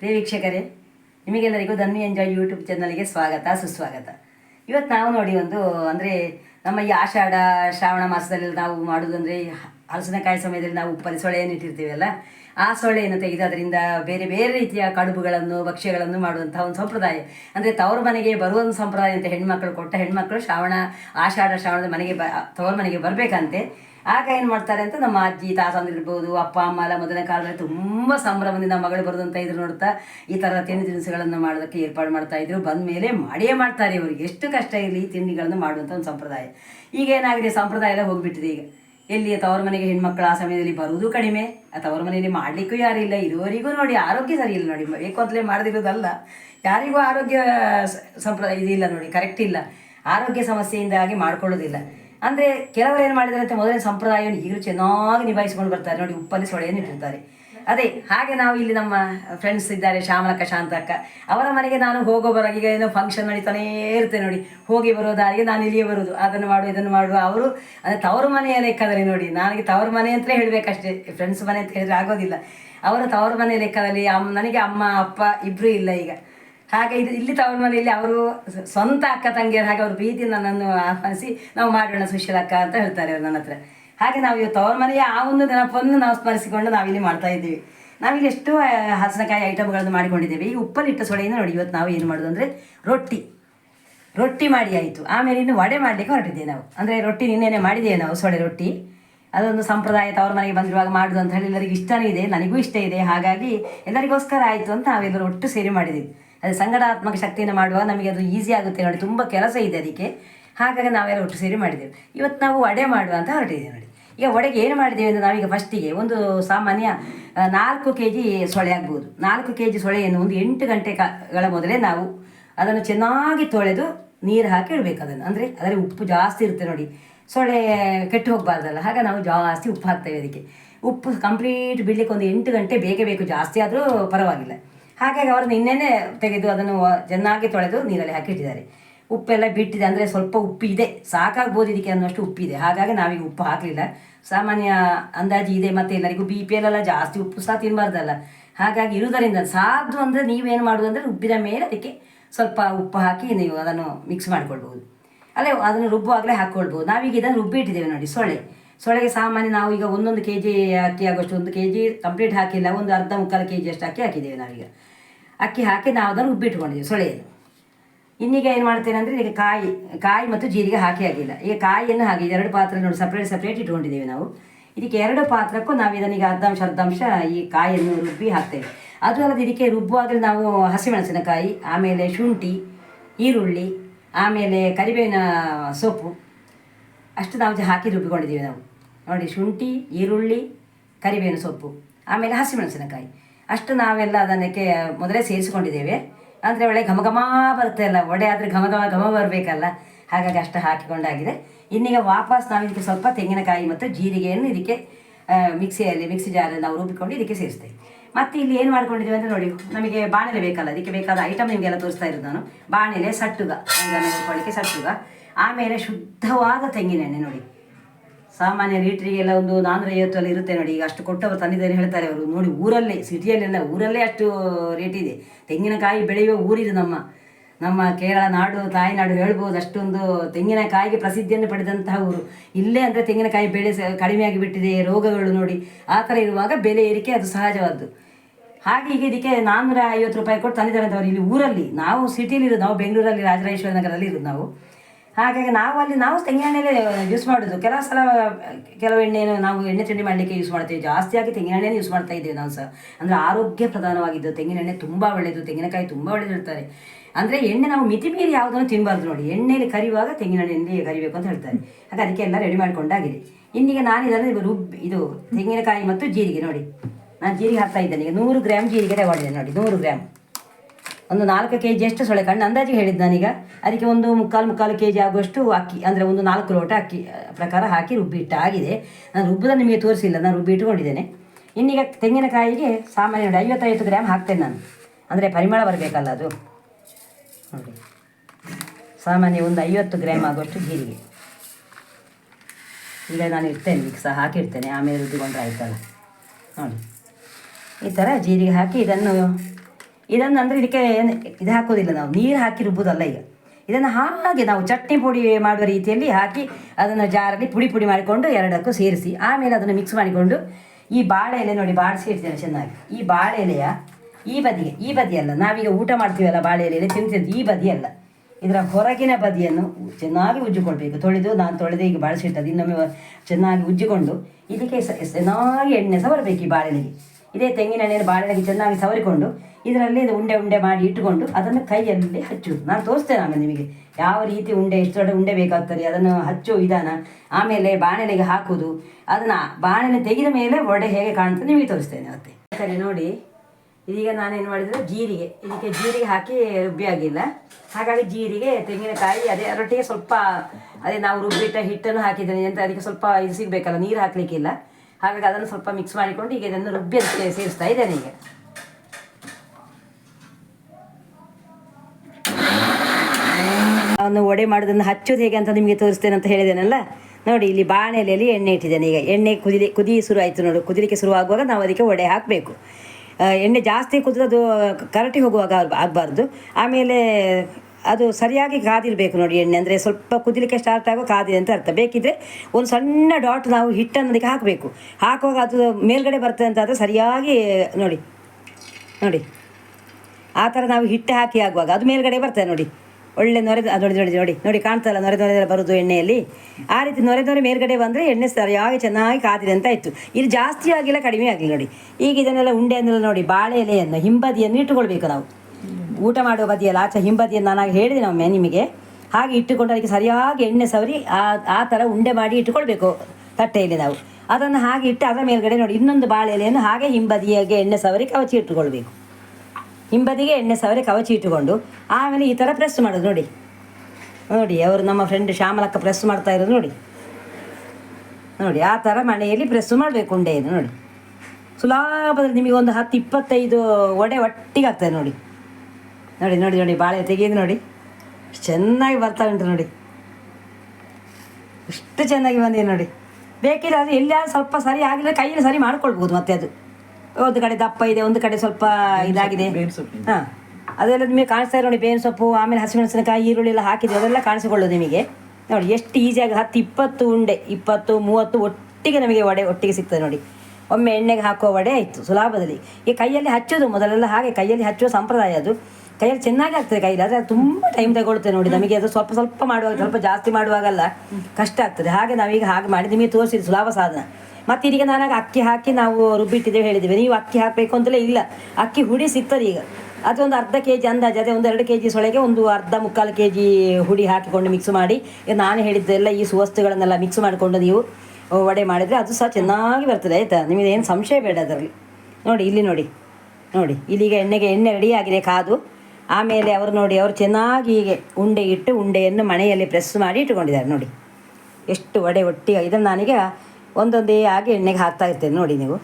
ಪ್ರಿಯ ವೀಕ್ಷಕರೇ, ನಿಮಗೆಲ್ಲರಿಗೂ Dhanvi enjoy YouTube ಚಾನಲ್ಗೆ ಸ್ವಾಗತ, ಸುಸ್ವಾಗತ. ಇವತ್ತು ನಾವು ನೋಡಿ ಒಂದು, ಅಂದರೆ ನಮ್ಮ ಈ ಆಷಾಢ, ಶ್ರಾವಣ ಮಾಸದಲ್ಲಿ ನಾವು ಮಾಡೋದಂದರೆ ಹಲಸಿನಕಾಯಿ ಸಮಯದಲ್ಲಿ ನಾವು ಉಪ್ಪಲ್ಲಿ ಸೊಳೆಯನ್ನು ಇಟ್ಟಿರ್ತೀವಲ್ಲ ಆ ಸೊಳೆಯನ್ನು ತೆಗೆದು ಅದರಿಂದ ಬೇರೆ ಬೇರೆ ರೀತಿಯ ಕಡುಬುಗಳನ್ನು, ಭಕ್ಷ್ಯಗಳನ್ನು ಮಾಡುವಂಥ ಒಂದು ಸಂಪ್ರದಾಯ. ಅಂದರೆ ತವರು ಮನೆಗೆ ಬರುವ ಒಂದು ಸಂಪ್ರದಾಯ ಅಂತ ಹೆಣ್ಮಕ್ಳು ಕೊಟ್ಟ ಹೆಣ್ಮಕ್ಳು ಶ್ರಾವಣ, ಆಷಾಢ, ಶ್ರಾವಣದ ಮನೆಗೆ ಬ, ತವರು ಮನೆಗೆ ಬರಬೇಕಂತೆ. ಆಗ ಏನು ಮಾಡ್ತಾರೆ ಅಂತ ನಮ್ಮ ಅಜ್ಜಿ ತಾತಂದಿರ್ಬೋದು ಅಪ್ಪ, ಅಮ್ಮ ಎಲ್ಲ ಮೊದಲನೇ ಕಾಲದಲ್ಲಿ ತುಂಬ ಸಂಭ್ರಮದಿಂದ ಮಗಳು ಬರೋದಂತ ಇದ್ರು ನೋಡ್ತಾ, ಈ ತರ ತಿಂಡಿ ತಿನಿಸುಗಳನ್ನು ಮಾಡೋದಕ್ಕೆ ಏರ್ಪಾಡು ಮಾಡ್ತಾ ಇದ್ರು. ಬಂದ ಮೇಲೆ ಮಾಡಿಯೇ ಮಾಡ್ತಾರೆ ಇವ್ರಿಗೆ. ಎಷ್ಟು ಕಷ್ಟ ಇರಲಿ ಈ ತಿಂಡಿಗಳನ್ನು ಮಾಡುವಂಥ ಒಂದು ಸಂಪ್ರದಾಯ. ಈಗ ಏನಾಗಿದೆ? ಸಂಪ್ರದಾಯ ಎಲ್ಲ ಹೋಗ್ಬಿಟ್ಟಿದೆ ಈಗ. ಎಲ್ಲಿ ತವರ ಮನೆಗೆ ಹೆಣ್ಮಕ್ಳು ಆ ಸಮಯದಲ್ಲಿ ಬರುವುದು ಕಡಿಮೆ. ತವರ ಮನೆಯಲ್ಲಿ ಮಾಡಲಿಕ್ಕೂ ಇಲ್ಲ. ಇದುವರೆಗೂ ನೋಡಿ ಆರೋಗ್ಯ ಸರಿ ಇಲ್ಲ ನೋಡಿ. ಬೇಕು ಅಂತಲೇ ಮಾಡದಿರೋದಲ್ಲ. ಯಾರಿಗೂ ಆರೋಗ್ಯ ಸಂಪ್ರದಾಯ ಇದಿಲ್ಲ ನೋಡಿ. ಕರೆಕ್ಟ್ ಇಲ್ಲ. ಆರೋಗ್ಯ ಸಮಸ್ಯೆಯಿಂದಾಗಿ ಮಾಡ್ಕೊಳ್ಳೋದಿಲ್ಲ. ಅಂದರೆ ಕೆಲವರು ಏನು ಮಾಡಿದ್ದಾರೆ ಅಂತ ಮೊದಲಿನ ಸಂಪ್ರದಾಯವನ್ನು ಈಗಲೂ ಚೆನ್ನಾಗಿ ನಿಭಾಯಿಸಿಕೊಂಡು ಬರ್ತಾರೆ. ನೋಡಿ, ಉಪ್ಪಲ್ಲಿ ಸೊಳೆಯನ್ನು ಇಟ್ಟಿರ್ತಾರೆ. ಅದೇ, ಹಾಗೆ ನಾವು ಇಲ್ಲಿ ನಮ್ಮ ಫ್ರೆಂಡ್ಸ್ ಇದ್ದಾರೆ, ಶ್ಯಾಮಲಕ್ಕ, ಶಾಂತಕ್ಕ. ಅವರ ಮನೆಗೆ ನಾನು ಹೋಗೋ ಬರೋ, ಈಗ ಏನೋ ಫಂಕ್ಷನ್ ನಡೀತಾನೇ ಇರ್ತೇನೆ ನೋಡಿ. ಹೋಗಿ ಬರೋ ದಾರಿಗೆ ನಾನು ಇಲ್ಲಿಯೇ ಬರೋದು. ಅದನ್ನು ಮಾಡು, ಇದನ್ನು ಮಾಡು. ಅವರು, ಅಂದರೆ ತವರು ಮನೆಯ ಲೆಕ್ಕದಲ್ಲಿ ನೋಡಿ, ನನಗೆ ತವರು ಮನೆ ಅಂತಲೇ ಹೇಳಬೇಕಷ್ಟೇ. ಫ್ರೆಂಡ್ಸ್ ಮನೆ ಅಂತ ಹೇಳಿದ್ರೆ ಆಗೋದಿಲ್ಲ. ಅವರು ತವರು ಮನೆ ಲೆಕ್ಕದಲ್ಲಿ ಅಮ್ಮ ನನಗೆ ಅಮ್ಮ, ಅಪ್ಪ ಇಬ್ಬರೂ ಇಲ್ಲ ಈಗ. ಹಾಗೆ ಇದು ಇಲ್ಲಿ ತವರು ಮನೆಯಲ್ಲಿ ಅವರು ಸ್ವಂತ ಅಕ್ಕ ತಂಗಿಯರು ಹಾಗೆ ಅವರು ಪ್ರೀತಿ ನನ್ನನ್ನು ಆಹ್ವಾನಿಸಿ ನಾವು ಮಾಡೋಣ ಸುಶೀಲಕ್ಕ ಅಂತ ಹೇಳ್ತಾರೆ ಅವ್ರು ನನ್ನ ಹತ್ರ ಹಾಗೆ ನಾವು ಇವತ್ತು ತವರು ಮನೆಯ ಆ ಒಂದು ನೆನಪನ್ನು ನಾವು ಸ್ಮರಿಸಿಕೊಂಡು ನಾವಿಲ್ಲಿ ಮಾಡ್ತಾ ಇದ್ದೀವಿ. ನಾವಿಲ್ಲಿ ಎಷ್ಟು ಹಸನಕಾಯಿ ಐಟಮ್ಗಳನ್ನು ಮಾಡಿಕೊಂಡಿದ್ದೇವೆ. ಈ ಉಪ್ಪಲ್ಲಿಟ್ಟ ಸೊಳೆಯಿಂದ ನೋಡಿ ಇವತ್ತು ನಾವು ಏನು ಮಾಡೋದು ಅಂದರೆ ರೊಟ್ಟಿ. ರೊಟ್ಟಿ ಮಾಡಿ ಆಯಿತು. ಆಮೇಲೆ ಇನ್ನು ವಡೆ ಮಾಡಲಿಕ್ಕೆ ಹೊರಟಿದ್ದೇವೆ ನಾವು. ಅಂದರೆ ರೊಟ್ಟಿ ನಿನ್ನೆನೆ ಮಾಡಿದ್ದೇವೆ ನಾವು ಸೊಳೆ ರೊಟ್ಟಿ. ಅದೊಂದು ಸಂಪ್ರದಾಯ ತವರು ಮನೆಗೆ ಬಂದಿರುವಾಗ ಮಾಡೋದು ಅಂತ ಹೇಳಿ ಎಲ್ಲರಿಗೂ ಇಷ್ಟನೇ ಇದೆ, ನನಗೂ ಇಷ್ಟ ಇದೆ. ಹಾಗಾಗಿ ಎಲ್ಲರಿಗೋಸ್ಕರ ಆಯಿತು ಅಂತ ನಾವೆಲ್ಲರೂ ಒಟ್ಟು ಸೇರಿ ಮಾಡಿದ್ದೀವಿ. ಅದು ಸಂಘಟನಾತ್ಮಕ ಶಕ್ತಿಯನ್ನು ಮಾಡುವಾಗ ನಮಗೆ ಅದು ಈಸಿ ಆಗುತ್ತೆ ನೋಡಿ, ತುಂಬ ಕೆಲಸ ಇದೆ ಅದಕ್ಕೆ. ಹಾಗಾಗಿ ನಾವೆಲ್ಲ ಒಟ್ಟು ಸೇರಿ ಮಾಡಿದ್ದೇವೆ. ಇವತ್ತು ನಾವು ವಡೆ ಮಾಡುವ ಅಂತ ಹೊರಟಿದ್ದೇವೆ ನೋಡಿ. ಈಗ ವಡೆಗೆ ಏನು ಮಾಡಿದ್ದೇವೆ ಅಂದರೆ ನಾವೀಗ ಫಸ್ಟಿಗೆ ಒಂದು ಸಾಮಾನ್ಯ ನಾಲ್ಕು ಕೆ ಜಿ ಸೊಳೆ ಆಗ್ಬೋದು. ನಾಲ್ಕು ಕೆ ಜಿ ಸೊಳೆಯನ್ನು ಒಂದು ಎಂಟು ಗಂಟೆಗಳ ಮೊದಲೇ ನಾವು ಅದನ್ನು ಚೆನ್ನಾಗಿ ತೊಳೆದು ನೀರು ಹಾಕಿ ಇಡಬೇಕು ಅದನ್ನು. ಅಂದರೆ ಅದರಲ್ಲಿ ಉಪ್ಪು ಜಾಸ್ತಿ ಇರುತ್ತೆ ನೋಡಿ. ಸೊಳೆ ಕೆಟ್ಟು ಹೋಗಬಾರ್ದಲ್ಲ, ಹಾಗೆ ನಾವು ಜಾಸ್ತಿ ಉಪ್ಪು ಹಾಕ್ತೇವೆ ಅದಕ್ಕೆ. ಉಪ್ಪು ಕಂಪ್ಲೀಟ್ ಬಿಡಲಿಕ್ಕೆ ಒಂದು ಎಂಟು ಗಂಟೆ ಬೇಕೇ ಬೇಕು. ಜಾಸ್ತಿ ಆದರೂ ಪರವಾಗಿಲ್ಲ. ಹಾಗಾಗಿ ಅವರು ಇನ್ನೇನೆ ತೆಗೆದು ಅದನ್ನು ಚೆನ್ನಾಗಿ ತೊಳೆದು ನೀರಲ್ಲಿ ಹಾಕಿಟ್ಟಿದ್ದಾರೆ. ಉಪ್ಪೆಲ್ಲ ಬಿಟ್ಟಿದೆ ಅಂದರೆ ಸ್ವಲ್ಪ ಉಪ್ಪು ಇದೆ ಸಾಕಾಗ್ಬೋದು ಇದಕ್ಕೆ ಅನ್ನೋಷ್ಟು ಉಪ್ಪಿದೆ. ಹಾಗಾಗಿ ನಾವೀಗ ಉಪ್ಪು ಹಾಕಲಿಲ್ಲ. ಸಾಮಾನ್ಯ ಅಂದಾಜು ಇದೆ ಮತ್ತು ಎಲ್ಲರಿಗೂ ಬಿ ಪಿ ಎಲ್ಲ ಜಾಸ್ತಿ ಉಪ್ಪು ಸಹ ತಿನ್ನಬಾರ್ದಲ್ಲ ಹಾಗಾಗಿ ಇರುವುದರಿಂದ ಸಾಧು ಅಂದರೆ ನೀವೇನು ಮಾಡೋದು ಅಂದರೆ ಉಬ್ಬಿದ ಮೇಲೆ ಅದಕ್ಕೆ ಸ್ವಲ್ಪ ಉಪ್ಪು ಹಾಕಿ ನೀವು ಅದನ್ನು ಮಿಕ್ಸ್ ಮಾಡಿಕೊಳ್ಬೋದು ಅಲ್ಲೇ ಅದನ್ನು ರುಬ್ಬುವಾಗಲೇ ಹಾಕ್ಕೊಳ್ಬೋದು ನಾವೀಗ ಇದನ್ನು ರುಬ್ಬಿಟ್ಟಿದ್ದೇವೆ ನೋಡಿ, ಸೊಳ್ಳೆ. ಸೊಳೆಗೆ ಸಾಮಾನ್ಯ ನಾವು ಈಗ ಒಂದೊಂದು ಕೆ ಜಿ ಅಕ್ಕಿ ಆಗೋಷ್ಟು ಒಂದು ಕೆ ಜಿ ಕಂಪ್ಲೀಟ್ ಹಾಕಿಲ್ಲ, ಒಂದು ಅರ್ಧ ಮುಕ್ಕಾಲು ಕೆ ಜಿ ಅಷ್ಟು ಅಕ್ಕಿ ಹಾಕಿದ್ದೇವೆ ನಾವೀಗ. ಅಕ್ಕಿ ಹಾಕಿ ನಾವು ಅದನ್ನು ರುಬ್ಬಿಟ್ಕೊಂಡಿದ್ದೀವಿ ಸೊಳೆಯನ್ನು ಇನ್ನೀಗ ಏನು ಮಾಡ್ತೇನೆ ಅಂದರೆ ಈಗ ಕಾಯಿ ಕಾಯಿ ಮತ್ತು ಜೀರಿಗೆ ಹಾಕಿ ಆಗಿಲ್ಲ ಈಗ ಕಾಯಿಯನ್ನು ಹಾಗೆ ಎರಡು ಪಾತ್ರೆ ನೋಡಿ ಸಪ್ರೇಟ್ ಸಪ್ರೇಟ್ ಇಟ್ಕೊಂಡಿದ್ದೀವಿ ನಾವು. ಇದಕ್ಕೆ ಎರಡು ಪಾತ್ರಕ್ಕೂ ನಾವು ಇದನ್ನೀಗ ಅರ್ಧಾಂಶ ಅರ್ಧಾಂಶ ಈ ಕಾಯಿಯನ್ನು ರುಬ್ಬಿ ಹಾಕ್ತೇವೆ. ಅದು ಅಲ್ಲದೆ ಇದಕ್ಕೆ ರುಬ್ಬುವಾಗಲೇ ನಾವು ಹಸಿಮೆಣಸಿನಕಾಯಿ, ಆಮೇಲೆ ಶುಂಠಿ, ಈರುಳ್ಳಿ, ಆಮೇಲೆ ಕರಿಬೇವಿನ ಸೊಪ್ಪು, ಅಷ್ಟು ನಾವು ಹಾಕಿ ರುಬ್ಬಿಕೊಂಡಿದ್ದೀವಿ ನಾವು. ನೋಡಿ, ಶುಂಠಿ, ಈರುಳ್ಳಿ, ಕರಿಬೇವಿನ ಸೊಪ್ಪು, ಆಮೇಲೆ ಹಸಿಮೆಣಸಿನಕಾಯಿ. ಅಷ್ಟು ನಾವೆಲ್ಲ ಅದನ್ನಕ್ಕೆ ಮೊದಲೇ ಸೇರಿಸ್ಕೊಂಡಿದ್ದೇವೆ. ಅಂದರೆ ಒಳ್ಳೆ ಘಮ ಘಮ ಬರುತ್ತೆ ಅಲ್ಲ, ಒಡೆ ಆದರೆ ಘಮ ಘಮ ಘಮ ಬರಬೇಕಲ್ಲ. ಹಾಗಾಗಿ ಅಷ್ಟು ಹಾಕಿಕೊಂಡಾಗಿದೆ. ಇನ್ನೀಗ ವಾಪಸ್ ನಾವು ಇದಕ್ಕೆ ಸ್ವಲ್ಪ ತೆಂಗಿನಕಾಯಿ ಮತ್ತು ಜೀರಿಗೆಯನ್ನು ಇದಕ್ಕೆ ಮಿಕ್ಸಿಯಲ್ಲಿ, ಮಿಕ್ಸಿ ಜಾರಲ್ಲಿ ನಾವು ರುಬ್ಬಿಕೊಂಡು ಇದಕ್ಕೆ ಸೇರಿಸ್ತೇವೆ. ಮತ್ತು ಇಲ್ಲಿ ಏನು ಮಾಡ್ಕೊಂಡಿದ್ದೀವಿ ಅಂದರೆ ನೋಡಿ, ನಮಗೆ ಬಾಣಲೆ ಬೇಕಲ್ಲ, ಅದಕ್ಕೆ ಬೇಕಾದ ಐಟಮ್ ನಿಮಗೆಲ್ಲ ತೋರಿಸ್ತಾ ಇರೋದು ನಾನು. ಬಾಣಲೆ ಸಟ್ಟುಗ ಅದನ್ನು ನೋಡ್ಕೊಳ್ಳಿಕ್ಕೆ ಸಟ್ಟುಗ. ಆಮೇಲೆ ಶುದ್ಧವಾದ ತೆಂಗಿನೆಣ್ಣೆ ನೋಡಿ. ಸಾಮಾನ್ಯ ರೇಟ್ರಿಗೆಲ್ಲ ಒಂದು ನಾನ್ನೂರ ಐವತ್ತಲ್ಲಿ ಇರುತ್ತೆ ನೋಡಿ. ಈಗ ಅಷ್ಟು ಕೊಟ್ಟವರು ತಂದಿದ್ದಾರೆ ಹೇಳ್ತಾರೆ ಅವರು. ನೋಡಿ, ಊರಲ್ಲೇ, ಸಿಟಿಯಲ್ಲೆಲ್ಲ ಊರಲ್ಲೇ ಅಷ್ಟು ರೇಟ್ ಇದೆ. ತೆಂಗಿನಕಾಯಿ ಬೆಳೆಯುವ ಊರಿದೆ ನಮ್ಮ ನಮ್ಮ ಕೇರಳ ನಾಡು, ತಾಯಿನಾಡು ಹೇಳ್ಬೋದು ಅಷ್ಟೊಂದು ತೆಂಗಿನಕಾಯಿಗೆ ಪ್ರಸಿದ್ಧಿಯನ್ನು ಪಡೆದಂತಹ ಊರು. ಇಲ್ಲೇ ಅಂದರೆ ತೆಂಗಿನಕಾಯಿ ಬೆಳೆ ಕಡಿಮೆಯಾಗಿ ಬಿಟ್ಟಿದೆ, ರೋಗಗಳು ನೋಡಿ. ಆ ಥರ ಇರುವಾಗ ಬೆಲೆ ಏರಿಕೆ ಅದು ಸಹಜವಾದ್ದು. ಹಾಗೆ ಈಗ ಇದಕ್ಕೆ ನಾನ್ನೂರ ಐವತ್ತು ರೂಪಾಯಿ ಕೊಟ್ಟು ತಂದಿದ್ದಾರೆ ಅಂತ ಅವ್ರು. ಇಲ್ಲಿ ಊರಲ್ಲಿ, ನಾವು ಸಿಟಿಲಿ ಇರೋದು ನಾವು ಬೆಂಗಳೂರಲ್ಲಿ, ರಾಜರಾಜೇಶ್ವರ ನಗರದಲ್ಲಿ ಇರೋದು ನಾವು. ಹಾಗಾಗಿ ನಾವು ಅಲ್ಲಿ, ನಾವು ತೆಂಗಿನೆಣ್ಣೆ ಯೂಸ್ ಮಾಡೋದು. ಕೆಲವು ಸಲ, ಕೆಲವು ಎಣ್ಣೆಯನ್ನು ನಾವು ಎಣ್ಣೆ ತಿಂಡಿ ಮಾಡಲಿಕ್ಕೆ ಯೂಸ್ ಮಾಡ್ತೀವಿ. ಜಾಸ್ತಿಯಾಗಿ ತೆಂಗಿನೆಣ್ಣೆ ಯೂಸ್ ಮಾಡ್ತಾ ಇದ್ದೀವಿ ನಾವು ಸಹ. ಅಂದರೆ ಆರೋಗ್ಯ ಪ್ರಧಾನವಾಗಿದ್ದು, ತೆಂಗಿನೆಣ್ಣೆ ತುಂಬ ಒಳ್ಳೆಯದು ತೆಂಗಿನಕಾಯಿ ತುಂಬ ಒಳ್ಳೆಯದು ಹೇಳ್ತಾರೆ ಅಂದರೆ ಎಣ್ಣೆ ನಾವು ಮಿತಿ ಮೀರಿ ಯಾವುದನ್ನು ತಿನ್ನಬಾರ್ದು ನೋಡಿ. ಎಣ್ಣೆಯಲ್ಲಿ ಕರಿಯುವಾಗ ತೆಂಗಿನೆಣ್ಣೆಯಲ್ಲಿ ಕರಿಬೇಕು ಅಂತ ಹೇಳ್ತಾರೆ. ಹಾಗೆ ಅದಕ್ಕೆ ಎಲ್ಲ ರೆಡಿ ಮಾಡಿಕೊಂಡಾಗಿದೆ ಇನ್ನೀಗ ನಾನು ಇದನ್ನು ರುಬ್ಬಿ, ಇದು ತೆಂಗಿನಕಾಯಿ ಮತ್ತು ಜೀರಿಗೆ ನೋಡಿ. ನಾನು ಜೀರಿಗೆ ಹಾಕ್ತಾ ಇದ್ದೇನೆ. ಈಗ ನೂರು ಗ್ರಾಮ್ ಜೀರಿಗೆ ತಗೊಂಡಿದ್ದೇನೆ ನೋಡಿ. ನೂರು ಗ್ರಾಮ್ ಒಂದು ನಾಲ್ಕು ಕೆ ಜಿ ಸೊಳೆ ಕಣ್ಣು ಅಂದಾಜಿಗೆ ಹೇಳಿದ್ದು ನಾನೀಗ. ಅದಕ್ಕೆ ಒಂದು ಮುಕ್ಕಾಲು ಮುಕ್ಕಾಲು ಕೆ ಜಿ ಆಗುವಷ್ಟು ಅಕ್ಕಿ, ಅಂದರೆ ಒಂದು ನಾಲ್ಕು ಲೋಟ ಅಕ್ಕಿ ಪ್ರಕಾರ ಹಾಕಿ ರುಬ್ಬಿಟ್ಟು ಆಗಿದೆ ನಾನು ರುಬ್ಬದ ನಿಮಗೆ ತೋರಿಸಿಲ್ಲ, ನಾನು ರುಬ್ಬಿ ಇಟ್ಕೊಂಡಿದ್ದೇನೆ. ಇನ್ನೀಗ ತೆಂಗಿನಕಾಯಿಗೆ ಸಾಮಾನ್ಯ ಐವತ್ತೈವತ್ತು ಗ್ರಾಮ್ ಹಾಕ್ತೇನೆ ನಾನು. ಅಂದರೆ ಪರಿಮಳ ಬರಬೇಕಲ್ಲ ಅದು. ನೋಡಿ. ಸಾಮಾನ್ಯ ಒಂದು ಐವತ್ತು ಗ್ರಾಮ್ ಆಗುವಷ್ಟು ಜೀರಿಗೆ. ಈಗ ನಾನು ಇರ್ತೇನೆ ಮಿಕ್ಸ ಹಾಕಿರ್ತೇನೆ ಆಮೇಲೆ ರುಬ್ಬಿಕೊಂಡ್ರೆ ಆಯ್ತಲ್ಲ. ನೋಡಿ. ಈ ಥರ ಜೀರಿಗೆ ಹಾಕಿ ಇದನ್ನು ಇದನ್ನು ಅಂದರೆ ಇದಕ್ಕೆ ಏನು ಇದು ಹಾಕೋದಿಲ್ಲ ನಾವು, ನೀರು ಹಾಕಿ ರುಬ್ಬೋದಲ್ಲ ಈಗ. ಇದನ್ನು ಹಾಗೆ ನಾವು ಚಟ್ನಿ ಪುಡಿ ಮಾಡುವ ರೀತಿಯಲ್ಲಿ ಹಾಕಿ ಅದನ್ನು ಜಾರಲ್ಲಿ ಪುಡಿ ಪುಡಿ ಮಾಡಿಕೊಂಡು ಎರಡಕ್ಕೂ ಸೇರಿಸಿ, ಆಮೇಲೆ ಅದನ್ನು ಮಿಕ್ಸ್ ಮಾಡಿಕೊಂಡು ಈ ಬಾಳೆ ಎಲೆ ನೋಡಿ ಬಾಡಿಸಿ ಚೆನ್ನಾಗಿ. ಈ ಬಾಳೆ ಎಲೆಯ ಈ ಬದಿಗೆ, ಈ ಬದಿಯಲ್ಲ, ನಾವೀಗ ಊಟ ಮಾಡ್ತೀವಲ್ಲ ಬಾಳೆ ಎಲೆಯಲ್ಲಿ ತಿಂತಿದ್ದು ಈ ಬದಿಯಲ್ಲ. ಇದರ ಹೊರಗಿನ ಬದಿಯನ್ನು ಚೆನ್ನಾಗಿ ಉಜ್ಜಿಕೊಳ್ಬೇಕು. ತೊಳೆದು ನಾನು ತೊಳೆದು ಈಗ ಬಾಳಿಸಿಟ್ಟದ್ದು ಇನ್ನೊಮ್ಮೆ ಚೆನ್ನಾಗಿ ಉಜ್ಜಿಕೊಂಡು ಇದಕ್ಕೆ ಚೆನ್ನಾಗಿ ಎಣ್ಣೆ ಸಹ ಈ ಬಾಳೆಲೆಗೆ ಇದೇ ತೆಂಗಿನ ಎಣ್ಣೆಯನ್ನು ಬಾಳೆಲೆಗೆ ಚೆನ್ನಾಗಿ ಸವರಿಕೊಂಡು ಇದರಲ್ಲಿ ಇದು ಉಂಡೆ ಉಂಡೆ ಮಾಡಿ ಇಟ್ಟುಕೊಂಡು ಅದನ್ನು ಕೈಯಲ್ಲಿ ಹಚ್ಚುವುದು. ನಾನು ತೋರಿಸ್ತೇನೆ ಆಮೇಲೆ ನಿಮಗೆ. ಯಾವ ರೀತಿ ಉಂಡೆ ಎಷ್ಟು ದೊಡ್ಡ ಉಂಡೆ ಬೇಕಾಗ್ತದೆ ಅದನ್ನು ಹಚ್ಚೋ ವಿಧಾನ ಆಮೇಲೆ ಬಾಣಲೆಗೆ ಹಾಕುವುದು. ಅದನ್ನು ಬಾಣಲೆ ತೆಗೆದ ಮೇಲೆ ಒಡೆ ಹೇಗೆ ಕಾಣುತ್ತೆ ನಿಮಗೆ ತೋರಿಸ್ತೇನೆ ಮತ್ತೆ. ಸರಿ, ನೋಡಿ. ಇದೀಗ ನಾನೇನು ಮಾಡಿದರೆ ಜೀರಿಗೆ. ಇದಕ್ಕೆ ಜೀರಿಗೆ ಹಾಕಿ ರುಬ್ಬಿ ಆಗಿಲ್ಲ. ಹಾಗಾಗಿ ಜೀರಿಗೆ, ತೆಂಗಿನಕಾಯಿ, ಅದೇ ರೊಟ್ಟಿಗೆ ಸ್ವಲ್ಪ ಅದೇ ನಾವು ರುಬ್ಬಿಟ್ಟ ಹಿಟ್ಟನ್ನು ಹಾಕಿದ್ದೇನೆ. ಅಂತ ಅದಕ್ಕೆ ಸ್ವಲ್ಪ ಇದು ಸಿಗಬೇಕಲ್ಲ, ನೀರು ಹಾಕಲಿಕ್ಕಿಲ್ಲ. ಹಾಗಾಗಿ ಅದನ್ನು ಸ್ವಲ್ಪ ಮಿಕ್ಸ್ ಮಾಡಿಕೊಂಡು ಈಗ ಇದನ್ನು ರುಬ್ಬಿ ಅದಕ್ಕೆ ಸೇರಿಸ್ತಾ ಇದ್ದೇನೆ ಈಗ. ಅವನು ಒಡೆ ಮಾಡೋದನ್ನು ಹಚ್ಚೋದು ಹೇಗೆ ಅಂತ ನಿಮಗೆ ತೋರಿಸ್ತೇನೆ ಅಂತ ಹೇಳಿದ್ದೇನಲ್ಲ ನೋಡಿ, ಇಲ್ಲಿ ಬಾಣಲೆಯಲ್ಲಿ ಎಣ್ಣೆ ಇಟ್ಟಿದ್ದೇನೆ. ಈಗ ಎಣ್ಣೆ ಕುದಿ ಕುದಿ ಶುರು ಆಯಿತು ನೋಡಿ. ಕುದಿಲಿಕ್ಕೆ ಶುರು ಆಗುವಾಗ ನಾವು ಅದಕ್ಕೆ ಒಡೆ ಹಾಕಬೇಕು. ಎಣ್ಣೆ ಜಾಸ್ತಿ ಕುದಿದು ಕರಟಿ ಹೋಗುವಾಗ ಆಗಬಾರ್ದು. ಆಮೇಲೆ ಅದು ಸರಿಯಾಗಿ ಕಾದಿರಬೇಕು ನೋಡಿ ಎಣ್ಣೆ. ಅಂದರೆ ಸ್ವಲ್ಪ ಕುದಿಲಿಕ್ಕೆ ಸ್ಟಾರ್ಟ್ ಆಗೋ ಕಾದಿದೆ ಅಂತ ಅರ್ಥ. ಬೇಕಿದ್ರೆ ಒಂದು ಸಣ್ಣ ಡಾಟ್ ನಾವು ಹಿಟ್ಟನ್ನು ಅದಕ್ಕೆ ಹಾಕಬೇಕು. ಹಾಕುವಾಗ ಅದು ಮೇಲ್ಗಡೆ ಬರ್ತದೆ ಅಂತ ಆದರೆ ಸರಿಯಾಗಿ, ನೋಡಿ ನೋಡಿ. ಆ ಥರ ನಾವು ಹಿಟ್ಟು ಹಾಕಿ ಆಗುವಾಗ ಅದು ಮೇಲ್ಗಡೆ ಬರ್ತದೆ ನೋಡಿ. ಒಳ್ಳೆ ನೊರೆ ಅದು ನೋಡಿ ನೋಡಿ ನೋಡಿ ಕಾಣ್ತಲ್ಲ ನೊರೆ ನೊರೆ ಬರೋದು ಎಣ್ಣೆಯಲ್ಲಿ. ಆ ರೀತಿ ನೊರೆ ನೊರೆ ಮೇಲ್ಗಡೆ ಬಂದರೆ ಎಣ್ಣೆ ಸರಿಯಾಗಿ ಚೆನ್ನಾಗಿ ಕಾದಿದೆ ಅಂತ ಇತ್ತು ಇಲ್ಲಿ ಜಾಸ್ತಿ ಆಗಿಲ್ಲ, ಕಡಿಮೆ ಆಗಲಿ ನೋಡಿ. ಈಗ ಇದನ್ನೆಲ್ಲ ಉಂಡೆಯನ್ನೆಲ್ಲ ನೋಡಿ, ಬಾಳೆ ಎಲೆಯನ್ನು, ಹಿಂಬದಿಯನ್ನು ಇಟ್ಟುಕೊಳ್ಬೇಕು ನಾವು. ಊಟ ಮಾಡುವ ಬದಿಯಲ್ಲ, ಆಚೆ ಹಿಂಬದಿಯನ್ನು ನಾನು ಹೇಳಿದೆ ಒಮ್ಮೆ ನಿಮಗೆ. ಹಾಗೆ ಇಟ್ಟುಕೊಂಡು ಅದಕ್ಕೆ ಸರಿಯಾಗಿ ಎಣ್ಣೆ ಸವರಿ, ಆ ಆ ಥರ ಉಂಡೆ ಮಾಡಿ ಇಟ್ಟುಕೊಳ್ಬೇಕು ತಟ್ಟೆಯಲ್ಲಿ ನಾವು. ಅದನ್ನು ಹಾಗೆ ಇಟ್ಟು ಅದರ ಮೇಲ್ಗಡೆ ನೋಡಿ, ಇನ್ನೊಂದು ಬಾಳೆ ಎಲೆಯನ್ನು ಹಾಗೆ ಹಿಂಬದಿಯಾಗೆ ಎಣ್ಣೆ ಸವರಿ ಕವಚಿ ಇಟ್ಟುಕೊಳ್ಬೇಕು. ಹಿಂಬದಿಗೆ ಎಣ್ಣೆ ಸವರಿ ಕವಚಿ ಇಟ್ಟುಕೊಂಡು ಆಮೇಲೆ ಈ ಥರ ಪ್ರೆಸ್ ಮಾಡೋದು ನೋಡಿ. ನೋಡಿ, ಅವರು ನಮ್ಮ ಫ್ರೆಂಡ್ ಶ್ಯಾಮಲಕ್ಕ ಪ್ರೆಸ್ ಮಾಡ್ತಾ ಇರೋದು ನೋಡಿ. ನೋಡಿ, ಆ ಥರ ಮನೆಯಲ್ಲಿ ಪ್ರೆಸ್ ಮಾಡಬೇಕು ಉಂಡೆಯನ್ನು ನೋಡಿ. ಸುಲಭದಲ್ಲಿ ನಿಮಗೆ ಒಂದು ಹತ್ತು ಇಪ್ಪತ್ತೈದು ಒಡೆ ಒಟ್ಟಿಗೆ ಆಗ್ತದೆ ನೋಡಿ. ನೋಡಿ ನೋಡಿ ನೋಡಿ, ಬಾಳೆ ತೆಗೆದು ನೋಡಿ. ಚೆನ್ನಾಗಿ ಬರ್ತಾ ಉಂಟು ನೋಡಿ. ಇಷ್ಟು ಚೆನ್ನಾಗಿ ಬಂದಿದೆ ನೋಡಿ. ಬೇಕಿದ್ರೆ ಅದು ಎಲ್ಲಿಯಾದ್ರೂ ಸ್ವಲ್ಪ ಸರಿ ಆಗಿಲ್ಲ ಕೈಯಲ್ಲಿ ಸರಿ ಮಾಡ್ಕೊಳ್ಬೋದು ಮತ್ತೆ ಅದು. ಒಂದು ಕಡೆ ದಪ್ಪ ಇದೆ ಒಂದು ಕಡೆ ಸ್ವಲ್ಪ ಇದಾಗಿದೆ. ಹಾಂ. ಅದೆಲ್ಲ ನಿಮಗೆ ಕಾಣಿಸ್ತಾ ಇರೋ ನೋಡಿ ಬೇವಿನ ಸೊಪ್ಪು ಆಮೇಲೆ ಹಸಿಮೆಣಸಿನಕಾಯಿ ಈರುಳ್ಳಿ ಎಲ್ಲ ಹಾಕಿದೆ ಅದೆಲ್ಲ ಕಾಣಿಸಿಕೊಳ್ಳೋದು ನಿಮಗೆ. ನೋಡಿ ಎಷ್ಟು ಈಸಿಯಾಗಿ ಹತ್ತು ಇಪ್ಪತ್ತು ಉಂಡೆ ಇಪ್ಪತ್ತು ಮೂವತ್ತು ಒಟ್ಟಿಗೆ ನಮಗೆ ವಡೆ ಒಟ್ಟಿಗೆ ಸಿಗ್ತದೆ ನೋಡಿ. ಒಮ್ಮೆ ಎಣ್ಣೆಗೆ ಹಾಕುವ ವಡೆ ಆಯಿತು ಸುಲಭದಲ್ಲಿ. ಈ ಕೈಯಲ್ಲಿ ಹಚ್ಚೋದು ಮೊದಲೆಲ್ಲ ಹಾಗೆ ಕೈಯಲ್ಲಿ ಹಚ್ಚುವ ಸಂಪ್ರದಾಯ ಅದು. ಕೈಯಲ್ಲಿ ಚೆನ್ನಾಗಿ ಆಗ್ತದೆ ಕೈಯಲ್ಲಿ, ಆದರೆ ತುಂಬ ಟೈಮ್ ತಗೊಳ್ಳುತ್ತೆ ನೋಡಿ. ನಮಗೆ ಅದು ಸ್ವಲ್ಪ ಸ್ವಲ್ಪ ಮಾಡುವಾಗ, ಸ್ವಲ್ಪ ಜಾಸ್ತಿ ಮಾಡುವಾಗಲ್ಲ, ಕಷ್ಟ ಆಗ್ತದೆ. ಹಾಗೆ ನಾವೀಗ ಹಾಗೆ ಮಾಡಿ, ನಿಮಗೆ ತೋರಿಸಿದ್ದು ಸುಲಭ ಸಾಧನ. ಮತ್ತು ಈಗ ನಾನಾಗ ಅಕ್ಕಿ ಹಾಕಿ ನಾವು ರುಬ್ಬಿಟ್ಟಿದ್ದೇವೆ, ಹೇಳಿದ್ದೇವೆ. ನೀವು ಅಕ್ಕಿ ಹಾಕಬೇಕು ಅಂತಲೇ ಇಲ್ಲ. ಅಕ್ಕಿ ಹುಡಿ ಸಿಗ್ತದೆ ಈಗ. ಅದೊಂದು ಅರ್ಧ ಕೆ ಜಿ ಅಂದಾಜು, ಅದೇ ಒಂದು ಎರಡು ಕೆ ಜಿ ಸೊಳೆಗೆ ಒಂದು ಅರ್ಧ ಮುಕ್ಕಾಲು ಕೆ ಜಿ ಹುಡಿ ಹಾಕಿಕೊಂಡು ಮಿಕ್ಸ್ ಮಾಡಿ. ನಾನು ಹೇಳಿದ್ದೆಲ್ಲ ಈ ಸುವಸ್ತುಗಳನ್ನೆಲ್ಲ ಮಿಕ್ಸ್ ಮಾಡಿಕೊಂಡು ನೀವು ವಡೆ ಮಾಡಿದರೆ ಅದು ಸಹ ಚೆನ್ನಾಗಿ ಬರ್ತದೆ, ಆಯಿತಾ? ನಿಮಗೆ ಏನು ಸಂಶಯ ಬೇಡ ಅದರಲ್ಲಿ. ನೋಡಿ, ಇಲ್ಲಿ ನೋಡಿ. ನೋಡಿ, ಇಲ್ಲಿಗೆ ಎಣ್ಣೆಗೆ, ಎಣ್ಣೆ ರೆಡಿ ಆಗಿದೆ ಕಾದು. ಆಮೇಲೆ ಅವರು ನೋಡಿ, ಅವರು ಚೆನ್ನಾಗಿ ಹೀಗೆ ಉಂಡೆ ಇಟ್ಟು ಉಂಡೆಯನ್ನು ಮನೆಯಲ್ಲಿ ಪ್ರೆಸ್ ಮಾಡಿ ಇಟ್ಟುಕೊಂಡಿದ್ದಾರೆ, ನೋಡಿ. ಎಷ್ಟು ವಡೆ ಒಟ್ಟಿ, ಇದನ್ನು ನಾನೀಗ ಒಂದೊಂದೇ ಆಗಿ ಎಣ್ಣೆಗೆ ಹಾಕ್ತಾ ಇರ್ತೇನೆ, ನೋಡಿ ನೀವು.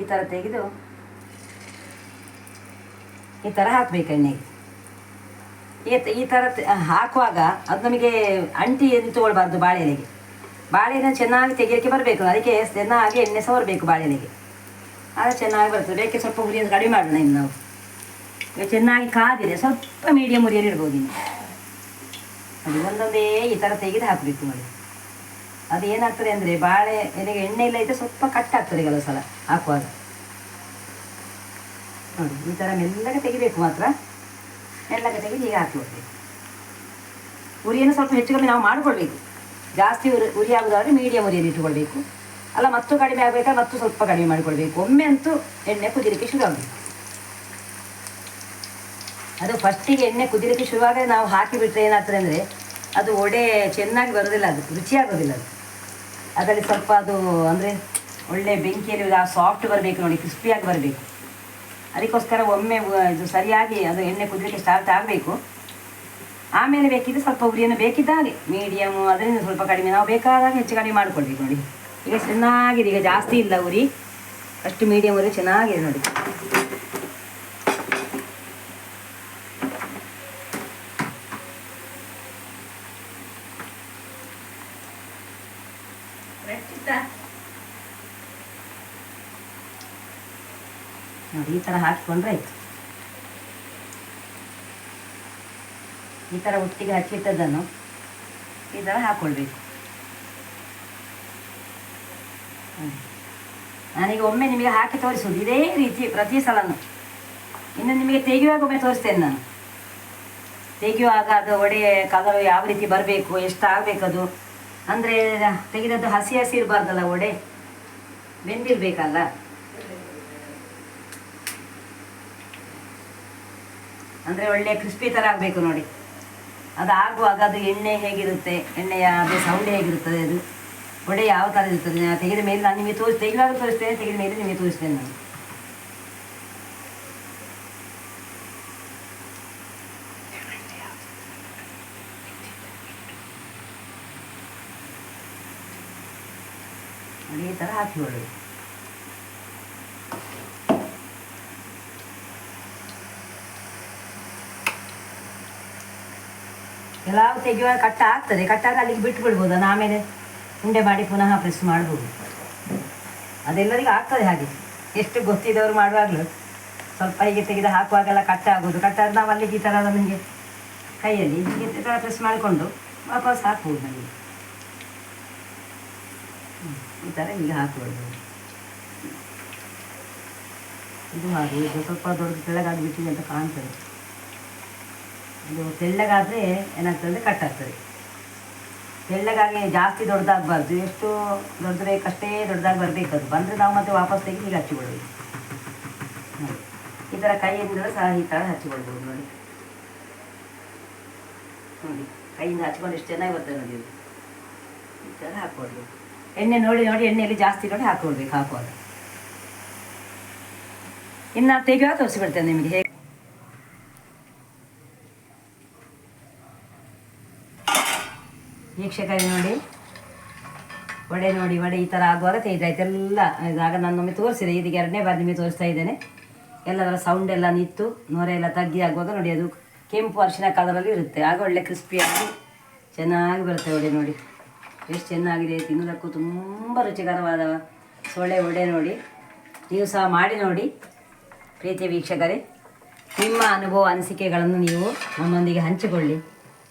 ಈ ಥರ ತೆಗೆದು ಈ ಥರ ಹಾಕ್ಬೇಕು ಎಣ್ಣೆಗೆ. ಈ ಈ ಥರ ಹಾಕುವಾಗ ಅದು ನಮಗೆ ಅಂಟಿ ನಿಂತುಕೊಳ್ಬಾರ್ದು ಬಾಳೆಲೆಗೆ ಬಾಳೆನ ಚೆನ್ನಾಗಿ ತೆಗೆಯಲಿಕ್ಕೆ ಬರಬೇಕು. ಅದಕ್ಕೆ ಚೆನ್ನಾಗಿ ಎಣ್ಣೆ ಸವರಬೇಕು ಬಾಳೆಲೆಗೆ ಆಗ ಚೆನ್ನಾಗಿ ಬರ್ತದೆ. ಬೇಕೆ ಸ್ವಲ್ಪ ಹುರಿಯನ್ನು ಕಡಿಮೆ ಮಾಡೋಣ ಇನ್ನು ನಾವು. ಈಗ ಚೆನ್ನಾಗಿ ಕಾದಿದೆ. ಸ್ವಲ್ಪ ಮೀಡಿಯಮ್ ಉರಿಯಲ್ಲಿ ಇಡ್ಬೋದು ಇನ್ನು. ಅದು ಒಂದೊಂದೇ ಈ ಥರ ತೆಗೆದು ಹಾಕಬೇಕು ನೋಡಿ ಅದು ಏನಾಗ್ತದೆ ಅಂದರೆ ಬಾಳೆ ಎಲೆಗೆ ಎಣ್ಣೆ ಇಲ್ಲ ಇದ್ದರೆ ಸ್ವಲ್ಪ ಕಟ್ಟಾಗ್ತದೆ ಕೆಲವು ಸಲ ಹಾಕುವಾಗ. ನೋಡಿ, ಈ ಥರ ಮೆಲ್ಲಗೆ ತೆಗಿಬೇಕು ಮಾತ್ರ. ಮೆಲ್ಲಗೆ ತೆಗೆದು ಹೀಗೆ ಹಾಕ್ಬೇಕು ಉರಿಯನ್ನು ಸ್ವಲ್ಪ ಹೆಚ್ಚು ಕಮ್ಮಿ ನಾವು ಮಾಡಿಕೊಳ್ಬೇಕು ಜಾಸ್ತಿ ಉರಿ ಉರಿ ಆಗುದಾದ್ರೆ ಮೀಡಿಯಮ್ ಉರಿಯಲ್ಲಿ ಇಟ್ಟುಕೊಳ್ಬೇಕು. ಅಲ್ಲ, ಮತ್ತು ಕಡಿಮೆ ಆಗಬೇಕಾ ಮತ್ತು ಸ್ವಲ್ಪ ಕಡಿಮೆ ಮಾಡಿಕೊಳ್ಬೇಕು. ಒಮ್ಮೆ ಅಂತೂ ಎಣ್ಣೆ ಕುದಿಲಿಕ್ಕೆ ಶುರು ಆಗಬೇಕು ಅದು ಫಸ್ಟಿಗೆ ಎಣ್ಣೆ ಕುದಿಲಿಕ್ಕೆ ಶುರುವಾಗ ನಾವು ಹಾಕಿಬಿಟ್ರೆ ಏನಾಗ್ತದೆ ಅಂದರೆ ಅದು ಒಡೆ ಚೆನ್ನಾಗಿ ಬರೋದಿಲ್ಲ, ಅದು ರುಚಿಯಾಗೋದಿಲ್ಲ ಅದು. ಅದರಲ್ಲಿ ಸ್ವಲ್ಪ ಅದು ಅಂದರೆ ಒಳ್ಳೆ ಬೆಂಕಿಯಲ್ಲಿ ಸಾಫ್ಟ್ ಬರಬೇಕು ನೋಡಿ ಕ್ರಿಸ್ಪಿಯಾಗಿ ಬರಬೇಕು. ಅದಕ್ಕೋಸ್ಕರ ಒಮ್ಮೆ ಇದು ಸರಿಯಾಗಿ ಅದು ಎಣ್ಣೆ ಕುದಲಿಕ್ಕೆ ಸ್ಟಾರ್ಟ್ ಆಗಬೇಕು. ಆಮೇಲೆ ಬೇಕಿದ್ರೆ ಸ್ವಲ್ಪ ಉರಿಯನ್ನು ಬೇಕಿದ್ದಾಗೆ ಮೀಡಿಯಮ್ ಅದರಿಂದ ಸ್ವಲ್ಪ ಕಡಿಮೆ. ನಾವು ಬೇಕಾದಾಗ ಹೆಚ್ಚು ಕಡಿಮೆ ಮಾಡಿಕೊಳ್ಬೇಕು ನೋಡಿ. ಈಗ ಚೆನ್ನಾಗಿದೆ ಈಗ ಜಾಸ್ತಿ ಇಲ್ಲ ಉರಿ. ಅಷ್ಟು ಮೀಡಿಯಮ್ ಉರಿ ಚೆನ್ನಾಗಿದೆ ನೋಡಿ. Right, ನೋಡಿ, ಈ ಥರ ಹಾಕಿಕೊಂಡ್ರೆ ಆಯಿತು. ಈ ಥರ ಒಟ್ಟಿಗೆ ಹಚ್ಚಿಟ್ಟದನ್ನು ಈ ಥರ ಹಾಕ್ಕೊಳ್ಬೇಕು. ನಾನೀಗ ಒಮ್ಮೆ ನಿಮಗೆ ಹಾಕಿ ತೋರಿಸೋದು ಇದೇ ರೀತಿ ಪ್ರತಿ ಸಲನು. ಇನ್ನು ನಿಮಗೆ ತೆಗೆಯುವಾಗ ಒಮ್ಮೆ ತೋರಿಸ್ತೇನೆ ನಾನು. ತೆಗೆಯುವಾಗ ಅದು ಒಡೆ ಕಲರ್ ಯಾವ ರೀತಿ ಬರಬೇಕು ಎಷ್ಟು ಆಗಬೇಕದು ಅಂದರೆ ತೆಗೆದದ್ದು ಹಸಿ ಹಸಿ ಇರಬಾರ್ದಲ್ಲ ಒಡೆ? ಬೆಂದಿರ್ಬೇಕಲ್ಲ. ಅಂದರೆ ಒಳ್ಳೆಯ ಕ್ರಿಸ್ಪಿ ಥರ ಆಗಬೇಕು ನೋಡಿ. ಅದು ಆಗುವಾಗ ಅದು ಎಣ್ಣೆ ಹೇಗಿರುತ್ತೆ, ಎಣ್ಣೆಯ ಅದು ಸೌಂಡ್ ಹೇಗಿರುತ್ತದೆ ಅದು? ಒಡೆ ಯಾವ ಥರ ಇರ್ತದೆ ನಾನು ತೆಗೆದ ಮೇಲೆ ನಾನು ನಿಮಗೆ ತೋರಿಸ್, ತೆಗೆಯುವಾಗ ತೋರಿಸ್ತೇನೆ, ತೆಗೆದ ಮೇಲೆ ನಿಮಗೆ ತೋರಿಸ್ತೇನೆ ನಾನು. ಈ ಥರ ಹಾಕಿ ಹಾಕಿಕೊಳ್ಳಿ ಕೆಲವು ತೆಗೆಯುವಾಗ ಕಟ್ಟ ಆಗ್ತದೆ. ಕಟ್ಟಾಗ ಅಲ್ಲಿಗೆ ಬಿಟ್ಟು ಬಿಡ್ಬೋದು ಆಮೇಲೆ ಉಂಡೆ ಮಾಡಿ ಪುನಃ ಪ್ರೆಸ್ ಮಾಡ್ಬೋದು. ಅದೆಲ್ಲರಿಗೂ ಆಗ್ತದೆ ಹಾಗೆ. ಎಷ್ಟು ಗೊತ್ತಿದ್ದವರು ಮಾಡುವಾಗಲೂ ಸ್ವಲ್ಪ ಹೀಗೆ ತೆಗೆದು ಹಾಕುವಾಗೆಲ್ಲ ಕಟ್ಟ ಆಗೋದು. ಕಟ್ಟಾದ ನಾವು ಅಲ್ಲಿಗೆ ಈ ಥರ ನಮಗೆ ಕೈಯಲ್ಲಿ ಹೀಗೆ ಈ ಥರ ಪ್ರೆಸ್ ಮಾಡಿಕೊಂಡು ವಾಪಸ್ ಹಾಕ್ಬೋದು ನಮಗೆ. ಈ ಥರ ಹೀಗೆ ಹಾಕ್ಬೋದು. ಇದು ಹಾಗೆ ಇದು ಸ್ವಲ್ಪ ದೊಡ್ಡ ಕೆಳಗಾಗಿ ಬಿಟ್ಟಿದೆ ಅಂತ ಕಾಣ್ತದೆ. ಇದು ತೆಳ್ಳಗಾದರೆ ಏನಾಗ್ತದೆ ಕಟ್ ಆಗ್ತದೆ ತೆಳ್ಳಗಾಗಿ ಜಾಸ್ತಿ ದೊಡ್ಡದಾಗಬಾರ್ದು, ಎಷ್ಟು ದೊಡ್ಡ ಕಷ್ಟೇ ದೊಡ್ಡದಾಗಿ ಬರಬೇಕು ಅದು. ಬಂದರೆ ನಾವು ಮತ್ತೆ ವಾಪಸ್ ತೆಗೆದು ಹೀಗೆ ಹಚ್ಚಿಕೊಳ್ಬೇಕು ಈ ಥರ ಕೈಯಿಂದ ಸಹ ಈ ಥರ ಹಚ್ಚಿಕೊಳ್ಬೋದು ನೋಡಿ. ನೋಡಿ, ಕೈಯಿಂದ ಹಚ್ಕೊಂಡು ಎಷ್ಟು ಚೆನ್ನಾಗಿ ಬರ್ತದೆ ನೋಡಿ ಇದು. ಈ ಥರ ಹಾಕ್ಕೊಳ್ಬೇಕು ಎಣ್ಣೆ ನೋಡಿ ನೋಡಿ, ಎಣ್ಣೆಯಲ್ಲಿ ಜಾಸ್ತಿ ನೋಡಿ ಹಾಕ್ಕೊಳ್ಬೇಕು ಹಾಕುವಾಗ ಇನ್ನು ತೆಗೆಯುವಾಗ ತೋರಿಸಿಬಿಡ್ತೇನೆ ನಿಮಗೆ ಹೇಗೆ. ವೀಕ್ಷಕರೇ ನೋಡಿ. ವಡೆ ನೋಡಿ, ವಡೆ ಈ ಥರ ಆಗುವಾಗ ತೆಗೆದಾಯ್ತು ಎಲ್ಲ ಆಗ ನಾನೊಮ್ಮೆ ತೋರಿಸಿದೆ. ಇದಕ್ಕೆ ಎರಡನೇ ಬಾರಿ ನಿಮಗೆ ತೋರಿಸ್ತಾ ಇದ್ದೇನೆ. ಎಲ್ಲದರ ಸೌಂಡ್ ಎಲ್ಲ ನಿಂತು, ನೊರೆ ಎಲ್ಲ ತಗ್ಗಿ ಆಗುವಾಗ ನೋಡಿ ಅದು ಕೆಂಪು ಅರಿಶಿನ ಕಲರಲ್ಲಿ ಇರುತ್ತೆ. ಆಗ ಒಳ್ಳೆ ಕ್ರಿಸ್ಪಿಯಾಗಿ ಚೆನ್ನಾಗಿ ಬರುತ್ತೆ ವಡೆ ನೋಡಿ. ಎಷ್ಟು ಚೆನ್ನಾಗಿದೆ, ತಿನ್ನೋದಕ್ಕೂ ತುಂಬ ರುಚಿಕರವಾದ ಸೊಳ್ಳೆ ವಡೆ ನೋಡಿ. ನೀವು ಸಹ ಮಾಡಿ ನೋಡಿ, ಪ್ರೀತಿಯ ವೀಕ್ಷಕರೇ. ನಿಮ್ಮ ಅನುಭವ, ಅನಿಸಿಕೆಗಳನ್ನು ನೀವು ನಮ್ಮೊಂದಿಗೆ ಹಂಚಿಕೊಳ್ಳಿ.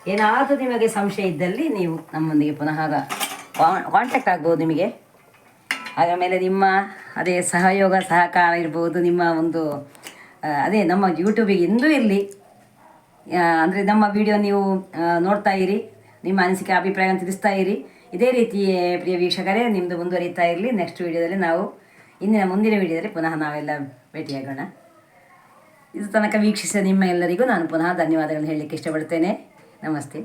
ಏನಾದರೂ ನಿಮಗೆ ಸಂಶಯ ಇದ್ದಲ್ಲಿ ನೀವು ನಮ್ಮೊಂದಿಗೆ ಪುನಃ ಕಾಂಟ್ಯಾಕ್ಟ್ ಆಗ್ಬೋದು ನಿಮಗೆ. ಆಮೇಲೆ ನಿಮ್ಮ ಅದೇ ಸಹಯೋಗ, ಸಹಕಾರ ಇರ್ಬೋದು, ನಿಮ್ಮ ಒಂದು ಅದೇ ನಮ್ಮ ಯೂಟ್ಯೂಬಿಗೆ ಎಂದೂ ಇರಲಿ. ಅಂದರೆ ನಮ್ಮ ವಿಡಿಯೋ ನೀವು ನೋಡ್ತಾ ಇರಿ, ನಿಮ್ಮ ಅನಿಸಿಕೆ ಅಭಿಪ್ರಾಯ ತಿಳಿಸ್ತಾ ಇರಿ. ಇದೇ ರೀತಿ ಪ್ರಿಯ ವೀಕ್ಷಕರೇ ನಿಮ್ಮದು ಮುಂದುವರಿತಾ ಇರಲಿ. ನೆಕ್ಸ್ಟ್ ವಿಡಿಯೋದಲ್ಲಿ ನಾವು ಇಂದಿನ ಮುಂದಿನ ವಿಡಿಯೋದಲ್ಲಿ ಪುನಃ ನಾವೆಲ್ಲ ಭೇಟಿಯಾಗೋಣ. ಇದು ತನಕ ವೀಕ್ಷಿಸಿದ ನಿಮ್ಮ ಎಲ್ಲರಿಗೂ ನಾನು ಪುನಃ ಧನ್ಯವಾದಗಳನ್ನು ಹೇಳಲಿಕ್ಕೆ ಇಷ್ಟಪಡ್ತೇನೆ. ನಮಸ್ತೆ